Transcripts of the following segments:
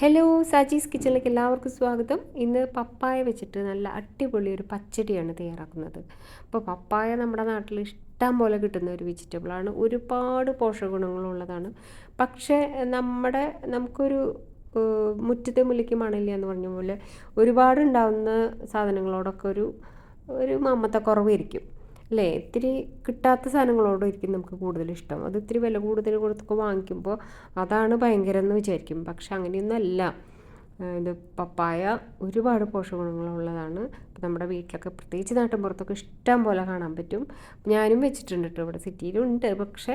Hello Saji's കിച്ചണിലേക്ക് എല്ലാവർക്കും സ്വാഗതം. ഇന്ന് പപ്പായ വെച്ചിട്ട് നല്ല അടിപൊളി ഒരു പച്ചടിയാണ് തയ്യാറാക്കുന്നത്. അപ്പോൾ പപ്പായ നമ്മുടെ നാട്ടിൽ ഇഷ്ടം പോലെ കിട്ടുന്ന ഒരു വെജിറ്റബിളാണ് ഒരുപാട് പോഷകഗുണങ്ങളുള്ളതാണ് പക്ഷേ നമ്മുടെ നമുക്കൊരു മുറ്റത്തെ മുല്ലയ്ക്ക് മണില്ല എന്ന് പറഞ്ഞ പോലെ ഒരുപാട് ഉണ്ടാകുന്ന സാധനങ്ങളോടൊക്കെ ഒരു ഒരു മമത്ത കുറവായിരിക്കും. അല്ലേ? ഇത്തിരി കിട്ടാത്ത സാധനങ്ങളോടായിരിക്കും നമുക്ക് കൂടുതൽ ഇഷ്ടം. അത് ഇത്തിരി വില കൂടുതൽ കൊടുത്തൊക്കെ വാങ്ങിക്കുമ്പോൾ അതാണ് ഭയങ്കരം എന്ന് വിചാരിക്കും. പക്ഷെ അങ്ങനെയൊന്നുമല്ല. ഇത് പപ്പായ ഒരുപാട് പോഷകഗുണങ്ങളുള്ളതാണ്. ഇപ്പം നമ്മുടെ വീട്ടിലൊക്കെ പ്രത്യേകിച്ച് നാട്ടിൻ പുറത്തൊക്കെ ഇഷ്ടം പോലെ കാണാൻ പറ്റും. ഞാനും വെച്ചിട്ടുണ്ട് കേട്ടോ. ഇവിടെ സിറ്റിയിലുണ്ട്. പക്ഷേ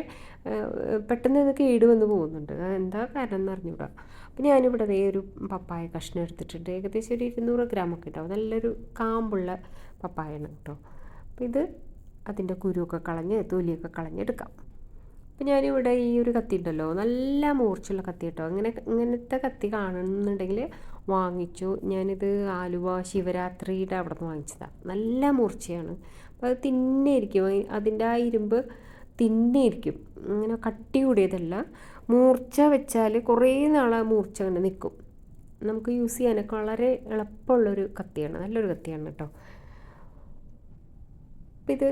പെട്ടെന്ന് ഇത് കേട് വന്ന് പോകുന്നുണ്ട്. എന്താ കാരണം എന്ന് അറിഞ്ഞുകൂടാ. അപ്പം ഞാനിവിടെ അതേ ഒരു പപ്പായ കഷ്ണം എടുത്തിട്ടുണ്ട്. ഏകദേശം ഒരു ഇരുന്നൂറ് ഗ്രാമൊക്കെ ഉണ്ടാവും നല്ലൊരു കാമ്പുള്ള പപ്പായാണ് കേട്ടോ. അപ്പം ഇത് അതിന്റെ കുരുവൊക്കെ കളഞ്ഞ് തൊലിയൊക്കെ കളഞ്ഞെടുക്കാം. അപ്പം ഞാനിവിടെ ഈ ഒരു കത്തി ഉണ്ടല്ലോ നല്ല മൂർച്ചുള്ള കത്തി കേട്ടോ. ഇങ്ങനെ ഇങ്ങനത്തെ കത്തി കാണുന്നുണ്ടെങ്കിൽ വാങ്ങിച്ചു. ഞാനിത് ആലുവ ശിവരാത്രിയുടെ അവിടെ നിന്ന് വാങ്ങിച്ചതാണ് നല്ല മൂർച്ചയാണ്. അപ്പോൾ അത് ഇരിക്കും. അതിന്റെ ആ ഇരുമ്പ് ഇരിക്കും. ഇങ്ങനെ കട്ടി കൂടിയതല്ല. മൂർച്ച വെച്ചാൽ കുറേ ആ മൂർച്ച അങ്ങനെ നിൽക്കും. നമുക്ക് യൂസ് ചെയ്യാനൊക്കെ വളരെ എളുപ്പമുള്ളൊരു കത്തിയാണ്. നല്ലൊരു കത്തിയാണ് കേട്ടോ. അപ്പം ഇത്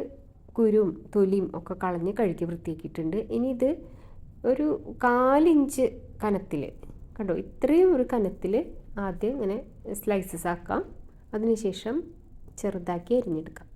കുരും തൊലിയും ഒക്കെ കളഞ്ഞ് കഴുകി വൃത്തിയാക്കിയിട്ടുണ്ട്. ഇനി ഇത് ഒരു കാലിഞ്ച് കനത്തിൽ കണ്ടോ? ഇത്രയും ഒരു കനത്തിൽ ആദ്യം ഇങ്ങനെ സ്ലൈസസ് ആക്കാം. അതിനുശേഷം ചെറുതാക്കി അരിഞ്ഞെടുക്കാം.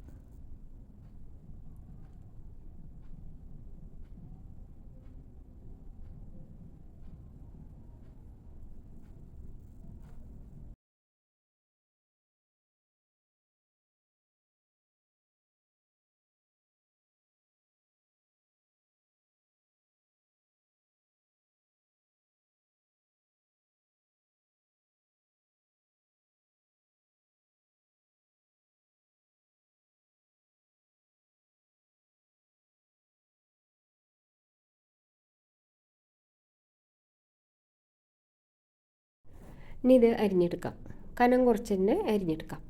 ഇനി ഇത് അരിഞ്ഞെടുക്കാം. കനം കുറച്ച് തന്നെ അരിഞ്ഞെടുക്കാം.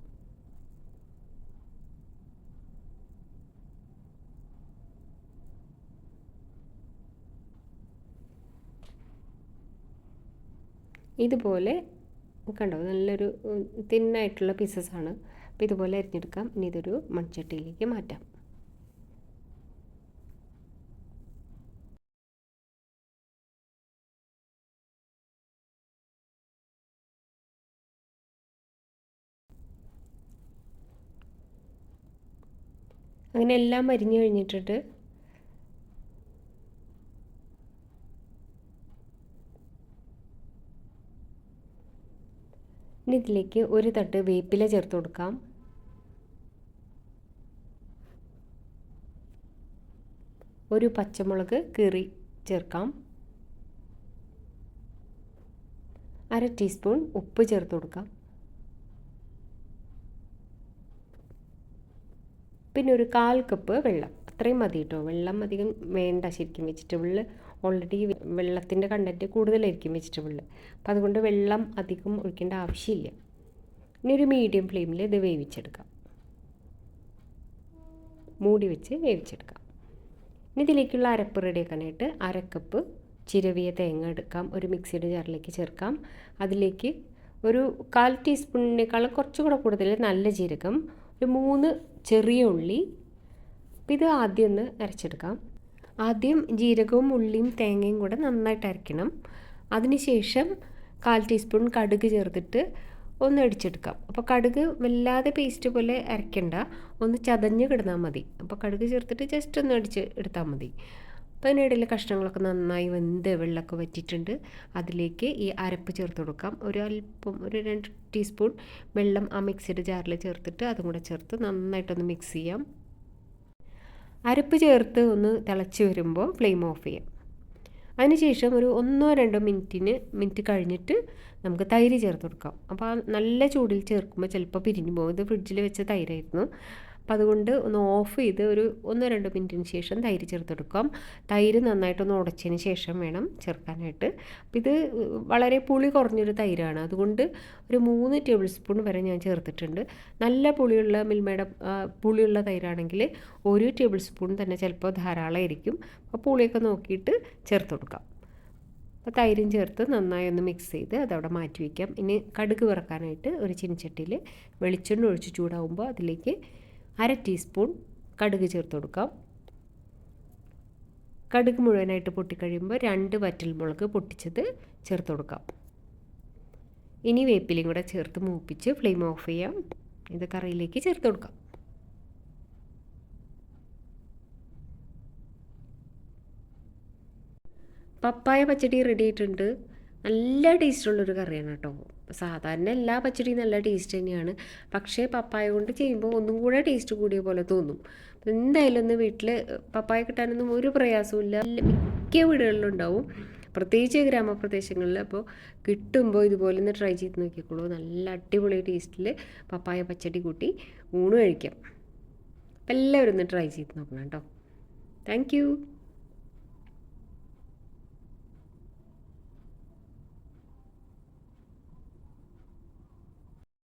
ഇതുപോലെ കണ്ടോ? നല്ലൊരു തിന്നായിട്ടുള്ള പീസസ് ആണ്. അപ്പോൾ ഇതുപോലെ അരിഞ്ഞെടുക്കാം. ഇനി ഇതൊരു മൺചട്ടിയിലേക്ക് മാറ്റാം. അങ്ങനെ എല്ലാം അരിഞ്ഞു കഴിഞ്ഞിട്ടിട്ട് ഇനി ഇതിലേക്ക് ഒരു തട്ട് വേപ്പില ചേർത്ത് കൊടുക്കാം. ഒരു പച്ചമുളക് കീറി ചേർക്കാം. അര ടീസ്പൂൺ ഉപ്പ് ചേർത്ത് കൊടുക്കാം. പിന്നെ ഒരു കാൽ കപ്പ് വെള്ളം. അത്രയും മതി കേട്ടോ വെള്ളം അധികം വേണ്ട ശരിക്കും വെജിറ്റബിളിൽ ഓൾറെഡി വെള്ളത്തിന്റെ കണ്ടന്റ് കൂടുതലായിരിക്കും വെജിറ്റബിളിൽ അപ്പോൾ അതുകൊണ്ട് വെള്ളം അധികം ഒഴിക്കേണ്ട ആവശ്യമില്ല. ഇനി ഒരു മീഡിയം ഫ്ലെയിമിൽ ഇത് വേവിച്ചെടുക്കാം. മൂടി വെച്ച് വേവിച്ചെടുക്കാം. ഇനി ഇതിലേക്കുള്ള അരപ്പ് റെഡിയാക്കാനായിട്ട് അരക്കപ്പ് ചിരവിയ തേങ്ങ എടുക്കാം. ഒരു മിക്സിയുടെ ജാറിലേക്ക് ചേർക്കാം. അതിലേക്ക് ഒരു കാൽ ടീസ്പൂണിനേക്കാളും കുറച്ചുകൂടെ കൂടുതൽ നല്ല ജീരകം. ഒരു മൂന്ന് ചെറിയ ഉള്ളി. അപ്പം ഇത് ആദ്യം ഒന്ന് അരച്ചെടുക്കാം. ആദ്യം ജീരകവും ഉള്ളിയും തേങ്ങയും കൂടെ നന്നായിട്ട് അരയ്ക്കണം. അതിനുശേഷം കാൽ ടീസ്പൂൺ കടുക് ചേർത്തിട്ട് ഒന്ന് അടിച്ചെടുക്കാം. അപ്പോൾ കടുക് വല്ലാതെ പേസ്റ്റ് പോലെ അരയ്ക്കണ്ട. ഒന്ന് ചതഞ്ഞ് കിടന്നാൽ മതി. അപ്പോൾ കടുക് ചേർത്തിട്ട് ജസ്റ്റ് ഒന്ന് അടിച്ച് എടുത്താൽ മതി. അപ്പോൾ അതിനിടയിൽ കഷ്ണങ്ങളൊക്കെ നന്നായി വെന്ത് വെള്ളമൊക്കെ വറ്റിയിട്ടുണ്ട്. അതിലേക്ക് ഈ അരപ്പ് ചേർത്ത് കൊടുക്കാം. ഒരു അല്പം ഒരു രണ്ട് ടീസ്പൂൺ വെള്ളം ആ മിക്സിയുടെ ജാറിൽ ചേർത്തിട്ട് അതും കൂടെ ചേർത്ത് നന്നായിട്ടൊന്ന് മിക്സ് ചെയ്യാം. അരപ്പ് ചേർത്ത് ഒന്ന് തിളച്ച് വരുമ്പോൾ ഫ്ലെയിം ഓഫ് ചെയ്യാം. അതിനുശേഷം ഒരു ഒന്നോ രണ്ടോ മിനിറ്റിന് മിനിറ്റ് കഴിഞ്ഞിട്ട് നമുക്ക് തൈര് ചേർത്ത് കൊടുക്കാം. അപ്പോൾ ആ നല്ല ചൂടിൽ ചേർക്കുമ്പോൾ ചിലപ്പോൾ പിരിഞ്ഞു പോകും. ഇത് ഫ്രിഡ്ജിൽ വെച്ച തൈരായിരുന്നു. അതുകൊണ്ട് ഒന്ന് ഓഫ് ചെയ്ത് ഒരു ഒന്നോ രണ്ടോ മിനിറ്റിന് ശേഷം തൈര് ചേർത്തെടുക്കാം. തൈര് നന്നായിട്ടൊന്ന് ഉടച്ചതിന് ശേഷം വേണം ചേർക്കാനായിട്ട്. അപ്പം ഇത് വളരെ പുളി കുറഞ്ഞൊരു തൈരാണ്. അതുകൊണ്ട് ഒരു മൂന്ന് ടേബിൾ സ്പൂൺ വരെ ഞാൻ ചേർത്തിട്ടുണ്ട്. നല്ല പുളിയുള്ള മിൽമയുടെ പുളിയുള്ള തൈരാണെങ്കിൽ ഒരു ടേബിൾ സ്പൂൺ തന്നെ ചിലപ്പോൾ ധാരാളമായിരിക്കും. അപ്പോൾ പുളിയൊക്കെ നോക്കിയിട്ട് ചേർത്ത് കൊടുക്കാം. അപ്പോൾ തൈരും ചേർത്ത് നന്നായി ഒന്ന് മിക്സ് ചെയ്ത് അതവിടെ മാറ്റി വയ്ക്കാം. ഇനി കടുക് വറക്കാനായിട്ട് ഒരു ചിനിച്ചട്ടിയിൽ വെളിച്ചെണ്ണ ഒഴിച്ച് ചൂടാവുമ്പോൾ അതിലേക്ക് അര ടീസ്പൂൺ കടുക് ചേർത്ത് കൊടുക്കാം. കടുക് മുഴുവനായിട്ട് പൊട്ടിക്കഴിയുമ്പോൾ രണ്ട് വറ്റൽമുളക് പൊട്ടിച്ചത് ചേർത്ത് കൊടുക്കാം. ഇനി വേപ്പിലയും കൂടെ ചേർത്ത് മൂപ്പിച്ച് ഫ്ലെയിം ഓഫ് ചെയ്യാം. ഇത് കറിയിലേക്ക് ചേർത്ത് കൊടുക്കാം. പപ്പായ പച്ചടി റെഡി ആയിട്ടുണ്ട്. നല്ല ടേസ്റ്റുള്ളൊരു കറിയാണ് കേട്ടോ. സാധാരണ എല്ലാ പച്ചടിയും നല്ല ടേസ്റ്റ് തന്നെയാണ്. പക്ഷേ പപ്പായ കൊണ്ട് ചെയ്യുമ്പോൾ ഒന്നും കൂടെ ടേസ്റ്റ് കൂടിയ പോലെ തോന്നും. എന്തായാലും ഒന്ന് വീട്ടിൽ പപ്പായ കിട്ടാനൊന്നും ഒരു പ്രയാസമില്ല മിക്ക വീടുകളിലും ഉണ്ടാവും. പ്രത്യേകിച്ച് ഗ്രാമപ്രദേശങ്ങളിൽ അപ്പോൾ കിട്ടുമ്പോൾ ഇതുപോലെ ഒന്ന് ട്രൈ ചെയ്ത് നോക്കിക്കോളൂ. നല്ല അടിപൊളി ടേസ്റ്റിൽ പപ്പായ പച്ചടി കൂട്ടി ഊണ് കഴിക്കാം. എല്ലാവരും ഒന്ന് ട്രൈ ചെയ്ത് നോക്കണം കേട്ടോ. താങ്ക്